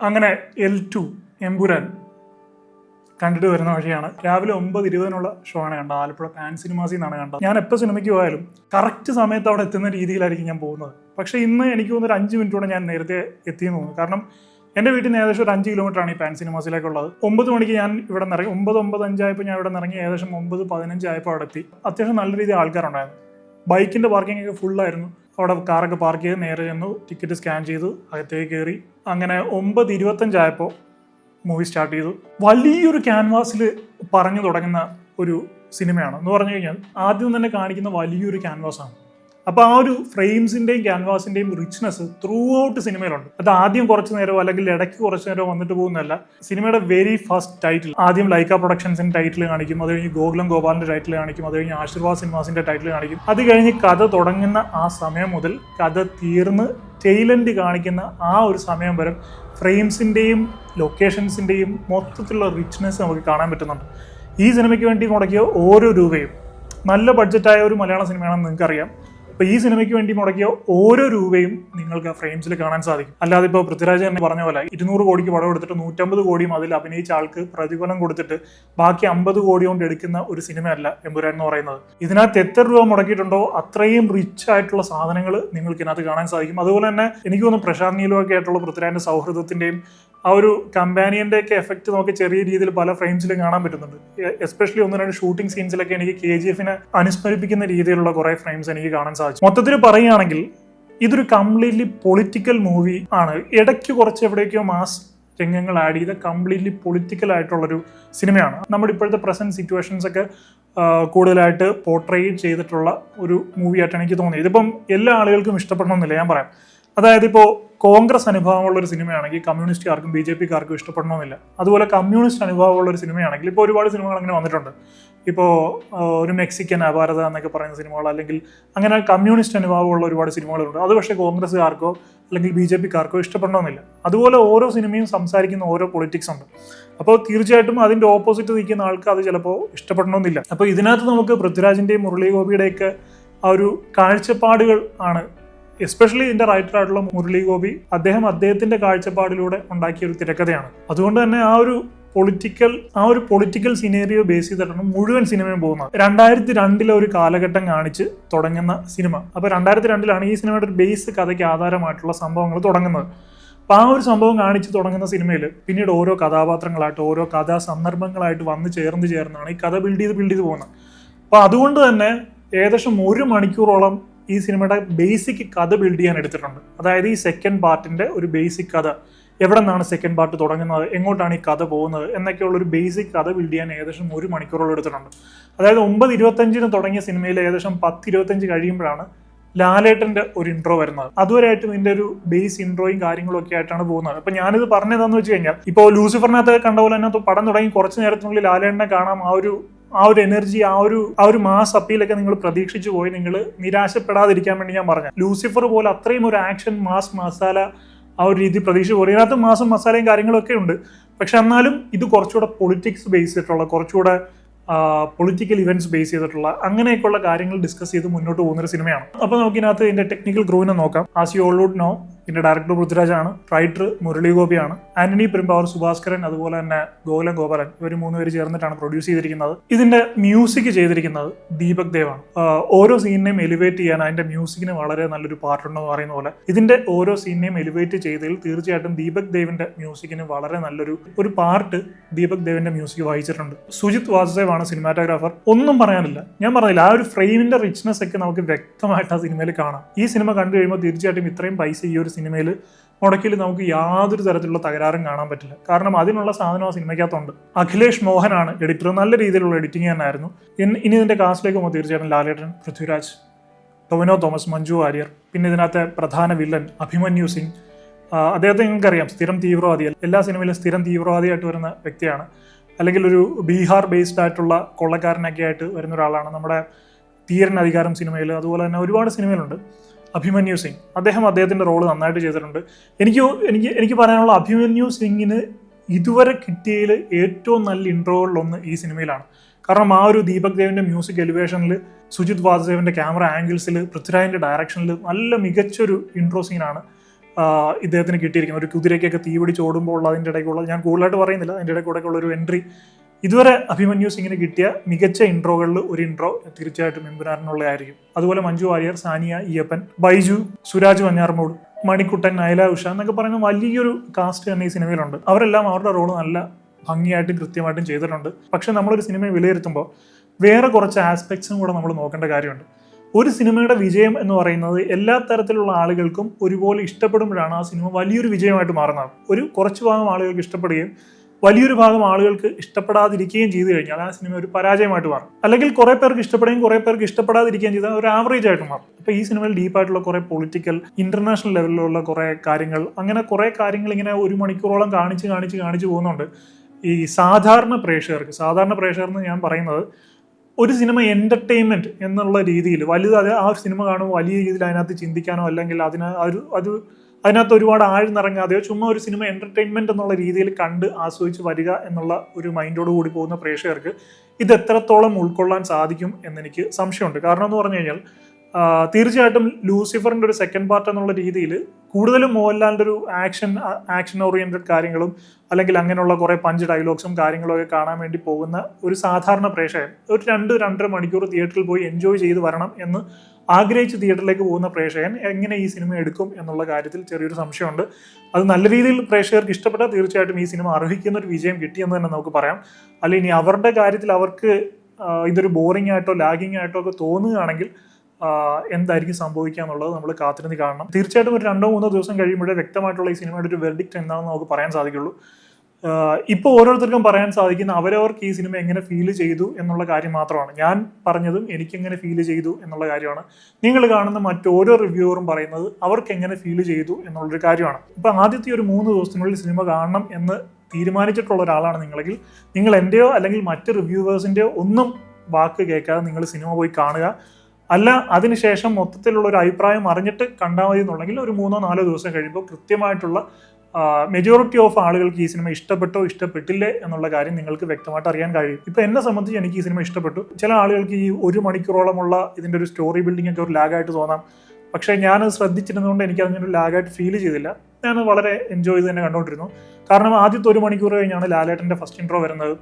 അങ്ങനെ L two Empuraan കണ്ടിട്ട് വരുന്ന വഴിയാണ്. രാവിലെ ഒമ്പത് ഇരുപതിനുള്ള ഷോ ആണ് കണ്ടത്. ആലപ്പുഴ പാൻ സിനിമാസിൽ നിന്നാണ് കണ്ടത്. ഞാൻ എപ്പോൾ സിനിമയ്ക്ക് പോയാലും കറക്റ്റ് സമയത്ത് അവിടെ എത്തുന്ന രീതിയിലായിരിക്കും ഞാൻ പോകുന്നത്. പക്ഷേ ഇന്ന് എനിക്ക് തോന്നുന്നു ഒരു അഞ്ച് മിനിറ്റോടെ ഞാൻ നേരത്തെ എത്തിയെന്ന് തോന്നുന്നു. കാരണം എന്റെ വീട്ടിൽ നിന്ന് ഏകദേശം ഒരു അഞ്ച് കിലോമീറ്റർ ആണ് ഈ പാൻ സിനിമാസിലേക്കുള്ളത് ഒമ്പത് മണിക്ക് ഞാൻ ഇവിടെ നിന്ന് ഇറങ്ങി ഒമ്പത് ഒമ്പത് അഞ്ചായപ്പോൾ ഞാൻ ഇവിടെ നിന്ന് ഇറങ്ങി ഏകദേശം ഒമ്പത് പതിനഞ്ചായപ്പോൾ അവിടെ എത്തി. അത്യാവശ്യം നല്ല രീതിയിൽ ആൾക്കാരുണ്ടായിരുന്നു. ബൈക്കിന്റെ പാർക്കിംഗ് ഒക്കെ ഫുള്ളായിരുന്നു അവിടെ കാറൊക്കെ പാർക്ക് ചെയ്ത് നേരെ ചെന്നു ടിക്കറ്റ് സ്കാൻ ചെയ്തു അകത്തേക്ക് കയറി. അങ്ങനെ ഒമ്പത് ഇരുപത്തഞ്ചായപ്പോൾ മൂവി സ്റ്റാർട്ട് ചെയ്തു. വലിയൊരു ക്യാൻവാസിൽ പറഞ്ഞു തുടങ്ങുന്ന ഒരു സിനിമയാണ് എന്ന് പറഞ്ഞു കഴിഞ്ഞാൽ ആദ്യം തന്നെ കാണിക്കുന്ന വലിയൊരു ക്യാൻവാസാണ് അപ്പോൾ ആ ഒരു ഫ്രെയിംസിന്റെയും ക്യാൻവാസിന്റെയും റിച്ച്നെസ് ത്രൂ ഔട്ട് സിനിമയിലുണ്ട്. അത് ആദ്യം കുറച്ച് നേരമോ അല്ലെങ്കിൽ ഇടയ്ക്ക് കുറച്ച് നേരമോ വന്നിട്ട് പോകുന്നതല്ല. സിനിമയുടെ വെരി ഫസ്റ്റ് ടൈറ്റിൽ ആദ്യം ലൈക്ക പ്രൊഡക്ഷൻസിന്റെ ടൈറ്റിൽ കാണിക്കും. അത് കഴിഞ്ഞ് ഗോകുലം ഗോപാലിന്റെ ടൈറ്റിൽ കാണിക്കും. അത് കഴിഞ്ഞ് ആശീർവാദ് സിനിമാസിന്റെ ടൈറ്റിൽ കാണിക്കും. അത് കഴിഞ്ഞ് കഥ തുടങ്ങുന്ന ആ സമയം മുതൽ കഥ തീർന്ന് ടെയിലൻഡ് കാണിക്കുന്ന ആ ഒരു സമയം വരെ ഫ്രെയിംസിന്റെയും ലൊക്കേഷൻസിന്റെയും മൊത്തത്തിലുള്ള റിച്ച്നെസ് നമുക്ക് കാണാൻ പറ്റുന്നുണ്ട്. ഈ സിനിമയ്ക്ക് വേണ്ടി മുടക്കിയ ഓരോ രൂപയും. നല്ല ബഡ്ജറ്റായ ഒരു മലയാള സിനിമയാണെന്ന് നിങ്ങൾക്കറിയാം. അപ്പോൾ ഈ സിനിമയ്ക്ക് വേണ്ടി മുടക്കിയ ഓരോ രൂപയും നിങ്ങൾക്ക് ആ ഫ്രെയിംസിൽ കാണാൻ സാധിക്കും. അല്ലാതെ ഇപ്പോൾ പൃഥ്വിരാജ് തന്നെ പറഞ്ഞ പോലെ ഇരുന്നൂറ് കോടിക്ക് പടം എടുത്തിട്ട് നൂറ്റമ്പത് കോടിയും അതിൽ അഭിനയിച്ച ആൾക്ക് പ്രതിഫലം കൊടുത്തിട്ട് ബാക്കി അമ്പത് കോടി കൊണ്ട് എടുക്കുന്ന ഒരു സിനിമയല്ല എമ്പുരാൻ എന്ന് പറയുന്നത്. ഇതിനകത്ത് എത്ര രൂപ മുടക്കിയിട്ടുണ്ടോ അത്രയും റിച്ച് ആയിട്ടുള്ള സാധനങ്ങൾ നിങ്ങൾക്ക് ഇതിനകത്ത് കാണാൻ സാധിക്കും. അതുപോലെ തന്നെ എനിക്ക് തോന്നുന്നു പ്രശാന്ത് നീലുമൊക്കെ ആയിട്ടുള്ള പൃഥ്വിരാജിന്റെ സൗഹൃദത്തിന്റെയും ആ ഒരു കമ്പാനിയന്റെ ഒക്കെ എഫക്റ്റ് നമുക്ക് ചെറിയ രീതിയിൽ പല ഫ്രെയിംസിലും കാണാൻ പറ്റുന്നുണ്ട്. എസ്പെഷ്യലി ഒന്ന് രണ്ട് ഷൂട്ടിംഗ് സീൻസിലൊക്കെ എനിക്ക് കെ ജി എഫിനെ അനുസ്മരിപ്പിക്കുന്ന രീതിയിലുള്ള കുറെ ഫ്രെയിംസ് എനിക്ക് കാണാൻ സാധിച്ചു. മൊത്തത്തിൽ പറയുകയാണെങ്കിൽ ഇതൊരു കംപ്ലീറ്റ്ലി പൊളിറ്റിക്കൽ മൂവി ആണ്. ഇടയ്ക്ക് കുറച്ച് എവിടേക്കോ മാസ് രംഗങ്ങൾ ആഡ് ചെയ്ത കംപ്ലീറ്റ്ലി പൊളിറ്റിക്കൽ ആയിട്ടുള്ളൊരു സിനിമയാണ് നമ്മുടെ ഇപ്പോഴത്തെ പ്രസന്റ് സിറ്റുവേഷൻസ് ഒക്കെ കൂടുതലായിട്ട് പോർട്രേറ്റ് ചെയ്തിട്ടുള്ള ഒരു മൂവിയായിട്ടാണ് എനിക്ക് തോന്നിയത്. ഇതിപ്പം എല്ലാ ആളുകൾക്കും ഇഷ്ടപ്പെടണമെന്നില്ല ഞാൻ പറയാം. അതായത് ഇപ്പോൾ കോൺഗ്രസ് അനുഭവമുള്ള ഒരു സിനിമയാണെങ്കിൽ കമ്മ്യൂണിസ്റ്റുകാർക്കും ബി ജെ പിക്കാർക്കും ഇഷ്ടപ്പെടണമെന്നില്ല. അതുപോലെ കമ്മ്യൂണിസ്റ്റ് അനുഭവമുള്ള ഒരു സിനിമയാണെങ്കിൽ ഇപ്പോൾ ഒരുപാട് സിനിമകൾ അങ്ങനെ വന്നിട്ടുണ്ട്. ഇപ്പോൾ ഒരു മെക്സിക്കൻ അപാരത എന്നൊക്കെ പറയുന്ന സിനിമകൾ അല്ലെങ്കിൽ അങ്ങനെ കമ്മ്യൂണിസ്റ്റ് അനുഭവമുള്ള ഒരുപാട് സിനിമകളുണ്ട്. അത് പക്ഷേ കോൺഗ്രസ്സുകാർക്കോ അല്ലെങ്കിൽ ബി ജെ പിക്കാർക്കോ ഇഷ്ടപ്പെടണമെന്നില്ല. അതുപോലെ ഓരോ സിനിമയും സംസാരിക്കുന്ന ഓരോ പൊളിറ്റിക്സ് ഉണ്ട്. അപ്പോൾ തീർച്ചയായിട്ടും അതിന്റെ ഓപ്പോസിറ്റ് നിൽക്കുന്ന ആൾക്ക് അത് ചിലപ്പോൾ ഇഷ്ടപ്പെടണമെന്നില്ല. അപ്പോൾ ഇതിനകത്ത് നമുക്ക് പൃഥ്വിരാജിന്റെയും മുരളീഗോപിയുടെയൊക്കെ ആ ഒരു കാഴ്ചപ്പാടുകൾ ആണ് എസ്പെഷ്യലി ഇതിന്റെ റൈറ്റർ ആയിട്ടുള്ള മുരളി ഗോപി അദ്ദേഹം അദ്ദേഹത്തിന്റെ കാഴ്ചപ്പാടിലൂടെ ഉണ്ടാക്കിയ ഒരു തിരക്കഥയാണ്. അതുകൊണ്ട് തന്നെ ആ ഒരു പൊളിറ്റിക്കൽ ആ ഒരു പൊളിറ്റിക്കൽ സിനേറിയോ ബേസ് ചെയ്തിട്ടാണ് മുഴുവൻ സിനിമയും പോകുന്നത്. രണ്ടായിരത്തി രണ്ടിലെ ഒരു കാലഘട്ടം കാണിച്ച് തുടങ്ങുന്ന സിനിമ അപ്പൊ രണ്ടായിരത്തി രണ്ടിലാണ് ഈ സിനിമയുടെ ഒരു ബേസ് കഥയ്ക്ക് ആധാരമായിട്ടുള്ള സംഭവങ്ങൾ തുടങ്ങുന്നത്. അപ്പൊ ആ ഒരു സംഭവം കാണിച്ച് തുടങ്ങുന്ന സിനിമയിൽ പിന്നീട് ഓരോ കഥാപാത്രങ്ങളായിട്ട് ഓരോ കഥാ സന്ദർഭങ്ങളായിട്ട് വന്ന് ചേർന്ന് ചേർന്നാണ് ഈ കഥ ബിൽഡ് ചെയ്ത് ബിൽഡ് ചെയ്ത് പോകുന്നത്. അപ്പൊ അതുകൊണ്ട് തന്നെ ഏകദേശം ഒരു മണിക്കൂറോളം ഈ സിനിമയുടെ ബേസിക് കഥ ബിൽഡ് ചെയ്യാൻ എടുത്തിട്ടുണ്ട്. അതായത് ഈ സെക്കൻഡ് പാർട്ടിന്റെ ഒരു ബേസിക് കഥ. എവിടെ നിന്നാണ് സെക്കൻഡ് പാർട്ട് തുടങ്ങുന്നത്? എങ്ങോട്ടാണ് ഈ കഥ പോകുന്നത്? എന്നൊക്കെയുള്ള ഒരു ബേസിക് കഥ ബിൽഡ് ചെയ്യാൻ ഏകദേശം ഒരു മണിക്കൂറോളം എടുത്തിട്ടുണ്ട്. അതായത് ഒമ്പത് ഇരുപത്തഞ്ചിന് തുടങ്ങിയ സിനിമയിൽ ഏകദേശം പത്ത് ഇരുപത്തഞ്ച് കഴിയുമ്പോഴാണ് ലാലേട്ടന്റെ ഒരു ഇൻട്രോ വരുന്നത്. അതുവരെയായിട്ടും ഇതിന്റെ ഒരു ബേസ് ഇൻട്രോയും കാര്യങ്ങളും ഒക്കെ ആയിട്ടാണ് പോകുന്നത്. അപ്പൊ ഞാനിത് പറഞ്ഞതെന്ന് വെച്ച് കഴിഞ്ഞാൽ ഇപ്പോൾ ലൂസിഫറിനകത്ത് കണ്ട പോലെ തന്നെ പടം തുടങ്ങി കുറച്ച് നേരത്തിനുള്ളിൽ ലാലേട്ടനെ കാണാം ആ ഒരു ആ ഒരു എനർജി ആ ഒരു ആ ഒരു മാസ് അപ്പീലൊക്കെ നിങ്ങൾ പ്രതീക്ഷിച്ചു പോയി നിങ്ങൾ നിരാശപ്പെടാതിരിക്കാൻ വേണ്ടി ഞാൻ പറഞ്ഞു ലൂസിഫർ പോലെ അത്രയും ഒരു ആക്ഷൻ മാസ് മസാല ആ ഒരു രീതി പ്രതീക്ഷിച്ചു പോലെ ഇതിനകത്ത് മാസം മസാലയും കാര്യങ്ങളൊക്കെ ഉണ്ട്. പക്ഷെ എന്നാലും ഇത് കുറച്ചുകൂടെ പൊളിറ്റിക്സ് ബേസ് ചെയ്തിട്ടുള്ള കുറച്ചുകൂടെ പൊളിറ്റിക്കൽ ഇവന്റ്സ് ബേസ് ചെയ്തിട്ടുള്ള അങ്ങനെയൊക്കെയുള്ള കാര്യങ്ങൾ ഡിസ്കസ് ചെയ്ത് മുന്നോട്ട് പോകുന്ന ഒരു സിനിമയാണ് അപ്പോൾ നമുക്ക് ഇതിനകത്ത് ഇതിന്റെ ടെക്നിക്കൽ ഗ്രൂവിനെ നോക്കാം. As you all would know ഇതിന്റെ ഡയറക്ടർ പൃഥ്വിരാജാണ് റൈറ്റർ മുരളി ഗോപിയാണ് ആന്റണി പെരുമ്പാവൂർ സുഭാസ്കരൻ അതുപോലെ തന്നെ ഗോകുലം ഗോപാലൻ ഇവർ മൂന്നുപേര് ചേർന്നിട്ടാണ് പ്രൊഡ്യൂസ് ചെയ്തിരിക്കുന്നത്. ഇതിന്റെ മ്യൂസിക് ചെയ്തിരിക്കുന്നത് ദീപക് ദേവാണ്. ഓരോ സീനിനെയും എലിവേറ്റ് ചെയ്യാൻ അതിന്റെ മ്യൂസിക്കിന് വളരെ നല്ലൊരു പാട്ടുണ്ടെന്ന് പറയുന്ന പോലെ ഇതിന്റെ ഓരോ സീനിനെയും എലിവേറ്റ് ചെയ്തതിൽ തീർച്ചയായിട്ടും ദീപക് ദേവിന്റെ മ്യൂസിക്കിന് വളരെ നല്ലൊരു ഒരു പാർട്ട് ദീപക് ദേവിന്റെ മ്യൂസിക് വായിച്ചിട്ടുണ്ട്. സുജിത് വാസുദേവ് ആണ് സിനിമാറ്റോഗ്രാഫർ ഒന്നും പറയാനില്ല. ഞാൻ പറഞ്ഞില്ല ആ ഒരു ഫ്രെയിമിന്റെ റിച്ച്നെസ് ഒക്കെ നമുക്ക് വ്യക്തമായിട്ട് ആ സിനിമയിൽ കാണാം. ഈ സിനിമ കണ്ടു കഴിയുമ്പോൾ തീർച്ചയായിട്ടും ഇത്രയും പൈസ ഈ ഒരു സിനിമയിൽ മുടക്കിൽ നമുക്ക് യാതൊരു തരത്തിലുള്ള തകരാറും കാണാൻ പറ്റില്ല. കാരണം അതിനുള്ള സാധനം ആ സിനിമയ്ക്കകത്തുണ്ട്. അഖിലേഷ് മോഹനാണ് എഡിറ്റർ നല്ല രീതിയിലുള്ള എഡിറ്റിംഗ് തന്നെയായിരുന്നു. ഇനി ഇതിന്റെ കാസ്റ്റിലേക്ക് പോകുമ്പോൾ തീർച്ചയായിട്ടും ലാലേട്ടൻ പൃഥ്വിരാജ് ടൊവിനോ തോമസ് മഞ്ജു വാര്യർ പിന്നെ ഇതിനകത്തെ പ്രധാന വില്ലൻ അഭിമന്യു സിംഗ്. അദ്ദേഹത്തെ നിങ്ങൾക്കറിയാം. സ്ഥിരം തീവ്രവാദി എല്ലാ സിനിമയിലും സ്ഥിരം തീവ്രവാദിയായിട്ട് വരുന്ന വ്യക്തിയാണ്. അല്ലെങ്കിൽ ഒരു ബീഹാർ ബേസ്ഡ് ആയിട്ടുള്ള കൊള്ളക്കാരനൊക്കെ ആയിട്ട് വരുന്ന ഒരാളാണ് നമ്മുടെ തീരൻ അധികാരം സിനിമയിൽ അതുപോലെ തന്നെ ഒരുപാട് സിനിമയിലുണ്ട് അഭിമന്യു സിംഗ്. അദ്ദേഹം അദ്ദേഹത്തിന്റെ റോൾ നന്നായിട്ട് ചെയ്തിട്ടുണ്ട്. എനിക്ക് എനിക്ക് എനിക്ക് പറയാനുള്ള അഭിമന്യു സിംഗിന് ഇതുവരെ കിട്ടിയതിൽ ഏറ്റവും നല്ല ഇൻട്രോകളിലൊന്ന് ഈ സിനിമയിലാണ്. കാരണം ആ ഒരു ദീപക് ദേവിന്റെ മ്യൂസിക് എലിവേഷനിൽ സുജിത് വാസുദേവിന്റെ ക്യാമറ ആംഗിൾസിൽ പൃഥ്വിരാജിന്റെ ഡയറക്ഷനിൽ നല്ല മികച്ചൊരു ഇൻട്രോ സീനാണ് ഇദ്ദേഹത്തിന് കിട്ടിയിരിക്കുന്നത്. ഒരു കുതിരയ്ക്കൊക്കെ തീപിടിച്ച് ഓടുമ്പോൾ ഉള്ള അതിന്റെ ഇടയ്ക്കുള്ള ഞാൻ കൂടുതലായിട്ട് പറയുന്നില്ല അതിന്റെ ഇടയ്ക്കൂടെയുള്ള ഒരു എൻട്രി ഇതുവരെ അഭിമന്യു ഇങ്ങനെ കിട്ടിയ മികച്ച ഇൻട്രോകളിൽ ഒരു ഇൻട്രോ തീർച്ചയായിട്ടും എമ്പുരാറിനുള്ളതായിരിക്കും അതുപോലെ മഞ്ജു വാര്യർ സാനിയ ഇയപ്പൻ ബൈജു സുരാജ് വഞ്ഞാർമോട് മണിക്കുട്ടൻ നയല ഉഷ എന്നൊക്കെ പറയുന്ന വലിയൊരു കാസ്റ്റ് തന്നെ ഈ സിനിമയിലുണ്ട്. അവരെല്ലാം അവരുടെ റോൾ നല്ല ഭംഗിയായിട്ടും കൃത്യമായിട്ടും ചെയ്തിട്ടുണ്ട്. പക്ഷെ നമ്മളൊരു സിനിമയെ വിലയിരുത്തുമ്പോൾ വേറെ കുറച്ച് ആസ്പെക്ട്സും കൂടെ നമ്മൾ നോക്കേണ്ട കാര്യമുണ്ട്. ഒരു സിനിമയുടെ വിജയം എന്ന് പറയുന്നത് എല്ലാ തരത്തിലുള്ള ആളുകൾക്കും ഒരുപോലെ ഇഷ്ടപ്പെടുമ്പോഴാണ് ആ സിനിമ വലിയൊരു വിജയമായിട്ട് മാറുന്നത്. ഒരു കുറച്ച് ഭാഗം ആളുകൾക്ക് ഇഷ്ടപ്പെടുകയും വലിയൊരു ഭാഗം ആളുകൾക്ക് ഇഷ്ടപ്പെടാതിരിക്കുകയും ചെയ്തു കഴിഞ്ഞാൽ ആ സിനിമ ഒരു പരാജയമായിട്ട് മാറും. അല്ലെങ്കിൽ കുറെ പേർക്ക് ഇഷ്ടപ്പെടുകയും കുറെ പേർക്ക് ഇഷ്ടപ്പെടാതിരിക്കുകയും ചെയ്താൽ ഒരു ആവറേജ് ആയിട്ട് മാറും. അപ്പൊ ഈ സിനിമയിൽ ഡീപ്പായിട്ടുള്ള കുറെ പൊളിറ്റിക്കൽ ഇന്റർനാഷണൽ ലെവലിലുള്ള കുറെ കാര്യങ്ങൾ അങ്ങനെ കുറെ കാര്യങ്ങൾ ഇങ്ങനെ ഒരു മണിക്കൂറോളം കാണിച്ച് കാണിച്ച് കാണിച്ച് പോകുന്നുണ്ട്. ഈ സാധാരണ പ്രേക്ഷകർക്ക് സാധാരണ പ്രേക്ഷകർ എന്ന് ഞാൻ പറയുന്നത് ഒരു സിനിമ എന്റർടൈൻമെന്റ് എന്നുള്ള രീതിയിൽ വലുത് അത് ആ സിനിമ കാണുമ്പോൾ വലിയ രീതിയിൽ അതിനകത്ത് ചിന്തിക്കാനോ അല്ലെങ്കിൽ അതിന് ഒരു അത് അതിനകത്ത് ഒരുപാട് ആഴ്ന്നിറങ്ങാതെയോ ചുമ്മാ ഒരു സിനിമ എന്റർടൈൻമെന്റ് എന്നുള്ള രീതിയിൽ കണ്ട് ആസ്വദിച്ച് വരിക എന്നുള്ള ഒരു മൈൻഡോട് കൂടി പോകുന്ന പ്രേക്ഷകർക്ക് ഇത് എത്രത്തോളം ഉൾക്കൊള്ളാൻ സാധിക്കും എന്നെനിക്ക് സംശയമുണ്ട്. കാരണം എന്ന് പറഞ്ഞു കഴിഞ്ഞാൽ തീർച്ചയായിട്ടും ലൂസിഫറിന്റെ ഒരു സെക്കൻഡ് പാർട്ട് എന്നുള്ള രീതിയിൽ കൂടുതലും മോഹൻലാലിന്റെ ഒരു ആക്ഷൻ ആക്ഷൻ ഓറിയന്റഡ് കാര്യങ്ങളും അല്ലെങ്കിൽ അങ്ങനെയുള്ള കുറേ പഞ്ച് ഡയലോഗ്സും കാര്യങ്ങളും ഒക്കെ കാണാൻ വേണ്ടി പോകുന്ന ഒരു സാധാരണ പ്രേക്ഷകൻ ഒരു രണ്ട് രണ്ടര മണിക്കൂർ തിയേറ്ററിൽ പോയി എൻജോയ് ചെയ്ത് വരണം എന്ന് ആഗ്രഹിച്ച് തിയേറ്ററിലേക്ക് പോകുന്ന പ്രേക്ഷകൻ എങ്ങനെ ഈ സിനിമ എടുക്കും എന്നുള്ള കാര്യത്തിൽ ചെറിയൊരു സംശയമുണ്ട്. അത് നല്ല രീതിയിൽ പ്രേക്ഷകർക്ക് ഇഷ്ടപ്പെട്ടാൽ തീർച്ചയായിട്ടും ഈ സിനിമ അർഹിക്കുന്ന ഒരു വിജയം കിട്ടിയെന്ന് തന്നെ നമുക്ക് പറയാം. അല്ലെങ്കിൽ ഇനി അവരുടെ കാര്യത്തിൽ അവർക്ക് ഇതൊരു ബോറിംഗ് ആയിട്ടോ ലാഗിങ് ആയിട്ടോ ഒക്കെ തോന്നുകയാണെങ്കിൽ എന്തായിരിക്കും സംഭവിക്കുക എന്നുള്ളത് നമ്മൾ കാത്തിരുന്ന് കാണണം. തീർച്ചയായിട്ടും ഒരു രണ്ടോ മൂന്നോ ദിവസം കഴിയുമ്പോഴേ വ്യക്തമായിട്ടുള്ള ഈ സിനിമയുടെ ഒരു വെർഡിക്റ്റ് എന്താണെന്ന് നമുക്ക് പറയാൻ സാധിക്കുള്ളൂ. ഇപ്പോൾ ഓരോരുത്തർക്കും പറയാൻ സാധിക്കുന്ന അവരവർക്ക് ഈ സിനിമ എങ്ങനെ ഫീൽ ചെയ്തു എന്നുള്ള കാര്യം മാത്രമാണ്. ഞാൻ പറഞ്ഞതും എനിക്കെങ്ങനെ ഫീൽ ചെയ്തു എന്നുള്ള കാര്യമാണ്. നിങ്ങൾ കാണുന്ന മറ്റോരോ റിവ്യൂവറും പറയുന്നത് അവർക്ക് എങ്ങനെ ഫീൽ ചെയ്തു എന്നുള്ളൊരു കാര്യമാണ്. ഇപ്പം ആദ്യത്തെ ഒരു മൂന്ന് ദിവസത്തിനുള്ളിൽ സിനിമ കാണണം എന്ന് തീരുമാനിച്ചിട്ടുള്ള ഒരാളാണ് നിങ്ങളെങ്കിൽ നിങ്ങൾ എന്റെയോ അല്ലെങ്കിൽ മറ്റ് റിവ്യൂവേഴ്സിന്റെയോ ഒന്നും വാക്ക് കേൾക്കാതെ നിങ്ങൾ സിനിമ പോയി കാണുക. അല്ല അതിനുശേഷം മൊത്തത്തിലുള്ള ഒരു അഭിപ്രായം അറിഞ്ഞിട്ട് കണ്ടാൽ മതി എന്നുണ്ടെങ്കിൽ ഒരു മൂന്നോ നാലോ ദിവസം കഴിയുമ്പോൾ കൃത്യമായിട്ടുള്ള മെജോറിറ്റി ഓഫ് ആളുകൾക്ക് ഈ സിനിമ ഇഷ്ടപ്പെട്ടോ ഇഷ്ടപ്പെട്ടില്ലേ എന്നുള്ള കാര്യം നിങ്ങൾക്ക് വ്യക്തമായിട്ട് അറിയാൻ കഴിയും. ഇപ്പൊ എന്നെ സംബന്ധിച്ച് എനിക്ക് ഈ സിനിമ ഇഷ്ടപ്പെട്ടു. ചില ആളുകൾക്ക് ഈ ഒരു മണിക്കൂറോളമുള്ള ഇതിന്റെ ഒരു സ്റ്റോറി ബിൽഡിംഗ് ഒക്കെ ഒരു ലാഗായിട്ട് തോന്നാം. പക്ഷേ ഞാൻ ശ്രദ്ധിച്ചിരുന്നതുകൊണ്ട് എനിക്ക് അങ്ങനെ ഒരു ലാഗായിട്ട് ഫീൽ ചെയ്തില്ല. ഞാൻ വളരെ എൻജോയ് ചെയ്ത് തന്നെ കണ്ടുകൊണ്ടിരുന്നു കാരണം ആദ്യത്തെ ഒരു മണിക്കൂർ കഴിഞ്ഞാണ് ലാലേട്ടന്റെ ഫസ്റ്റ് ഇൻട്രോ വരുന്നത്.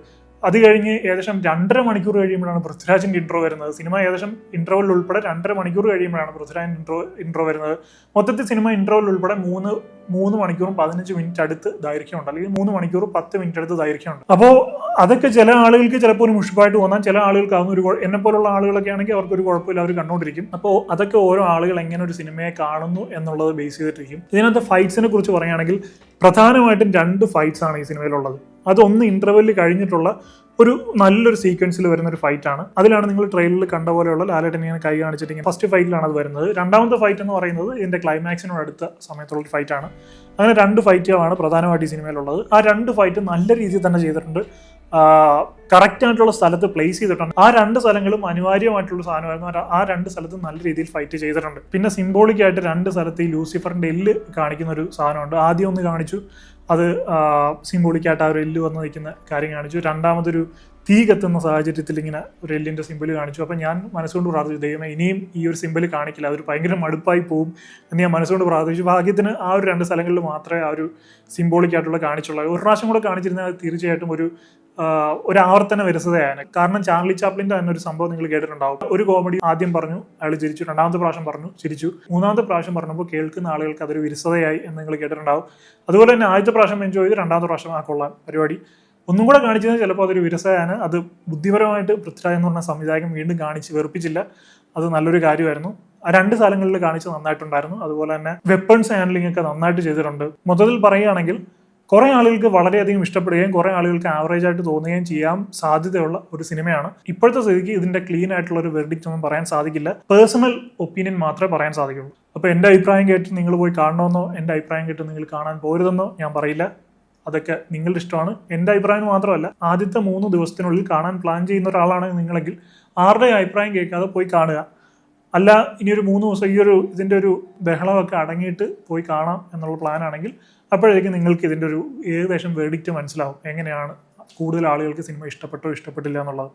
അത് കഴിഞ്ഞ് ഏകദേശം രണ്ടര മണിക്കൂർ കഴിയുമ്പോഴാണ് പൃഥ്വിരാജിന്റെ ഇൻട്രോ വരുന്നത്. സിനിമ ഏകദേശം ഇൻട്രോവിൽ ഉൾപ്പെടെ രണ്ടര മണിക്കൂർ കഴിയുമ്പോഴാണ് പൃഥ്വിരാജിന്റെ ഇൻട്രോ ഇൻട്രോ വരുന്നത്. മൊത്തത്തിൽ സിനിമ ഇൻട്രോവിൽ ഉൾപ്പെടെ മൂന്ന് മൂന്ന് മണിക്കൂറും പതിനഞ്ച് മിനിറ്റ് അടുത്ത് ദൈർഘ്യമുണ്ട്. അല്ലെങ്കിൽ മൂന്ന് മണിക്കൂർ പത്ത് മിനിറ്റ് അടുത്ത് ദൈർഘ്യമുണ്ട്. അപ്പോൾ അതൊക്കെ ചില ആളുകൾക്ക് ചിലപ്പോൾ ഒരു മുഷിപ്പായിട്ട് തോന്നാം. ചില ആളുകൾക്ക് അതൊന്നും ഒരു എന്നെ പോലുള്ള ആളുകളൊക്കെ ആണെങ്കിൽ അവർക്ക് ഒരു കുഴപ്പമില്ല. അവർ കണ്ടുകൊണ്ടിരിക്കും. അപ്പോൾ അതൊക്കെ ഓരോ ആളുകൾ എങ്ങനെ ഒരു സിനിമയെ കാണുന്നു എന്നുള്ളത് ബേസ് ചെയ്തിട്ടിരിക്കും. ഇതിനകത്ത് ഫൈറ്റ്സിനെ കുറിച്ച് പറയുകയാണെങ്കിൽ പ്രധാനമായിട്ടും രണ്ട് ഫൈറ്റ്സ് ആണ് ഈ സിനിമയിലുള്ളത്. അതൊന്ന് ഇന്റർവെല്ലിൽ കഴിഞ്ഞിട്ടുള്ള ഒരു നല്ലൊരു സീക്വൻസിൽ വരുന്ന ഒരു ഫൈറ്റ് ആണ്. അതിലാണ് നിങ്ങൾ ട്രെയിലറിൽ കണ്ട പോലെയുള്ള ലാലേട്ടൻ ഇങ്ങനെ കൈ കാണിച്ചിട്ട് ഇങ്ങനെ ഫസ്റ്റ് ഫൈറ്റിലാണ് അത് വരുന്നത്. രണ്ടാമത്തെ ഫൈറ്റ് എന്ന് പറയുന്നത് ഇതിന്റെ ക്ലൈമാക്സിനോട് അടുത്ത സമയത്തുള്ള ഒരു ഫൈറ്റ് ആണ്. അങ്ങനെ രണ്ട് ഫൈറ്റുകളാണ് പ്രധാനമായിട്ട് ഈ സിനിമയിലുള്ളത് ആ രണ്ട് ഫൈറ്റ് നല്ല രീതിയിൽ തന്നെ ചെയ്തിട്ടുണ്ട്. കറക്റ്റ് ആയിട്ടുള്ള സ്ഥലത്ത് പ്ലേസ് ചെയ്തിട്ടുണ്ട്. ആ രണ്ട് സ്ഥലങ്ങളും അനിവാര്യമായിട്ടുള്ള സാധനമായിരുന്നു. ആ രണ്ട് സ്ഥലത്തും നല്ല രീതിയിൽ ഫൈറ്റ് ചെയ്തിട്ടുണ്ട്. പിന്നെ സിംബോളിക് ആയിട്ട് രണ്ട് സ്ഥലത്ത് ഈ ലൂസിഫറിന്റെ എല്ല് കാണിക്കുന്ന ഒരു സാധനമുണ്ട്. ആദ്യം ഒന്ന് കാണിച്ചു. അത് സിംബോളിക് ആയിട്ട് ആ ഒരു എല്ല് വന്ന് നിൽക്കുന്ന കാര്യം കാണിച്ചു. രണ്ടാമതൊരു തീ കത്തുന്ന സാഹചര്യത്തിൽ ഇങ്ങനെ ഒരു എല്ലിന്റെ സിമ്പിൾ കാണിച്ചു. അപ്പം ഞാൻ മനസ്സുകൊണ്ട് പ്രാർത്ഥിച്ചു ദൈവമേ ഇനിയും ഈ ഒരു സിമ്പിൾ കാണിക്കില്ല. അതൊരു ഭയങ്കര മടുപ്പായി പോകും എന്ന് ഞാൻ മനസ്സുകൊണ്ട് പ്രാർത്ഥിച്ചു. ഭാഗ്യത്തിന് ആ ഒരു രണ്ട് സ്ഥലങ്ങളിൽ മാത്രമേ ആ ഒരു സിംബോളിക് ആയിട്ടുള്ള കാണിച്ചുള്ളൂ. ഒരു പ്രാവശ്യം കൂടെ കാണിച്ചിരുന്നാൽ തീർച്ചയായിട്ടും ഒരു ഒരു ആവർത്തന വിരസതയാണ് കാരണം ചാർലി ചാപ്ലിന്റെ തന്നെ ഒരു സംഭവം നിങ്ങൾ കേട്ടിട്ടുണ്ടാവും. ഒരു കോമഡി ആദ്യം പറഞ്ഞു അയാൾ ചിരിച്ചു രണ്ടാമത്തെ പ്രാവശ്യം പറഞ്ഞു ചിരിച്ചു. മൂന്നാമത്തെ പ്രാവശ്യം പറഞ്ഞപ്പോൾ കേൾക്കുന്ന ആളുകൾക്ക് അതൊരു വിരസതയായി എന്ന് നിങ്ങൾ കേട്ടിട്ടുണ്ടാവും. അതുപോലെ തന്നെ ആദ്യത്തെ പ്രാവശ്യം എൻജോയ് ചെയ്ത് രണ്ടാമത്തെ പ്രാവശ്യം ആ കൊള്ളാം പരിപാടി. ഒന്നും കൂടെ കാണിച്ചത് ചിലപ്പോൾ അതൊരു വിരസയാണ് അത് ബുദ്ധിപരമായിട്ട് പൃഥ്വിരാജ് എന്ന് പറഞ്ഞ സംവിധായകൻ വീണ്ടും കാണിച്ച് വെറുപ്പിച്ചില്ല. അത് നല്ലൊരു കാര്യമായിരുന്നു. ആ രണ്ട് സ്ഥലങ്ങളിൽ കാണിച്ച് നന്നായിട്ടുണ്ടായിരുന്നു. അതുപോലെ തന്നെ വെപ്പൺസ് ഹാൻഡ്ലിംഗ് ഒക്കെ നന്നായിട്ട് ചെയ്തിട്ടുണ്ട്. മൊത്തത്തിൽ പറയുകയാണെങ്കിൽ കുറെ ആളുകൾക്ക് വളരെയധികം ഇഷ്ടപ്പെടുകയും കുറെ ആളുകൾക്ക് ആവറേജ് ആയിട്ട് തോന്നുകയും ചെയ്യാൻ സാധ്യതയുള്ള ഒരു സിനിമയാണ്. ഇപ്പോഴത്തെ സ്ഥിതിക്ക് ഇതിന്റെ ക്ലീൻ ആയിട്ടുള്ള ഒരു വെർഡിക്റ്റ് ഒന്നും പറയാൻ സാധിക്കില്ല. പേഴ്സണൽ ഒപ്പീനിയൻ മാത്രമേ പറയാൻ സാധിക്കുള്ളൂ. അപ്പോൾ എന്റെ അഭിപ്രായം കേട്ട് നിങ്ങൾ പോയി കാണണമെന്നോ എന്റെ അഭിപ്രായം കേട്ട് നിങ്ങൾ കാണാൻ പോരുതെന്നോ? ഞാൻ പറയില്ല. അതൊക്കെ നിങ്ങളുടെ ഇഷ്ടമാണ്. എന്റെ അഭിപ്രായം മാത്രമല്ല ആദ്യത്തെ മൂന്ന് ദിവസത്തിനുള്ളിൽ കാണാൻ പ്ലാൻ ചെയ്യുന്ന ഒരാളാണ് നിങ്ങളെങ്കിൽ ആരുടെ അഭിപ്രായം കേൾക്കാതെ പോയി കാണുക? അല്ല ഇനി ഒരു മൂന്ന് ദിവസം ഈ ഒരു ഇതിന്റെ ഒരു ബഹളമൊക്കെ അടങ്ങിയിട്ട് പോയി കാണാം എന്നുള്ള പ്ലാൻ ആണെങ്കിൽ അപ്പോഴേക്കും നിങ്ങൾക്ക് ഇതിന്റെ ഒരു ഏകദേശം വേഡിക്റ്റ് മനസ്സിലാവും എങ്ങനെയാണ് കൂടുതൽ ആളുകൾക്ക് സിനിമ ഇഷ്ടപ്പെട്ടോ ഇഷ്ടപ്പെട്ടില്ല എന്നുള്ളത്.